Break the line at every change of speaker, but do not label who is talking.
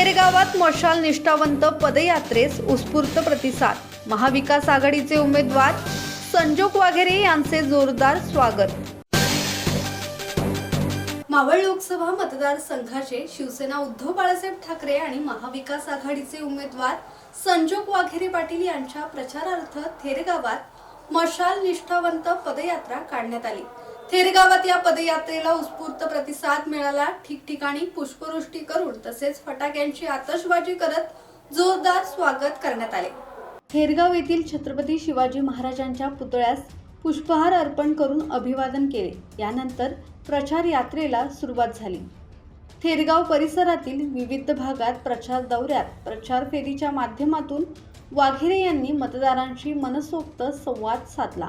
तेरगावात मशाल निष्ठावंत पदयात्रेस उत्स्फूर्त प्रतिसाद महाविकास आघाडीचे उमेदवार संजोग वाघेरे यांचे जोरदार स्वागत
मावळ लोकसभा मतदारसंघाचे शिवसेना उद्धव बाळासाहेब ठाकरे आणि महाविकास आघाडीचे उमेदवार संजोग वाघेरे पाटील यांच्या प्रचारार्थ थेरगावात मशाल निष्ठावंत पदयात्रा काढण्यात आली थेरगावात या पदयात्रेला उत्स्फूर्त प्रतिसाद मिळाला ठिकठिकाणी पुष्पवृष्टी करून तसेच फटाक्यांची आतषबाजी करत जोरदार स्वागत करण्यात आले
थेरगाव येथील छत्रपती शिवाजी महाराजांच्या पुतळ्यास पुष्पहार अर्पण करून अभिवादन केले यानंतर प्रचार यात्रेला सुरुवात झाली थेरगाव परिसरातील विविध भागात प्रचार दौऱ्यात प्रचार फेरीच्या माध्यमातून वाघेरे यांनी मतदारांशी मनसोक्त संवाद साधला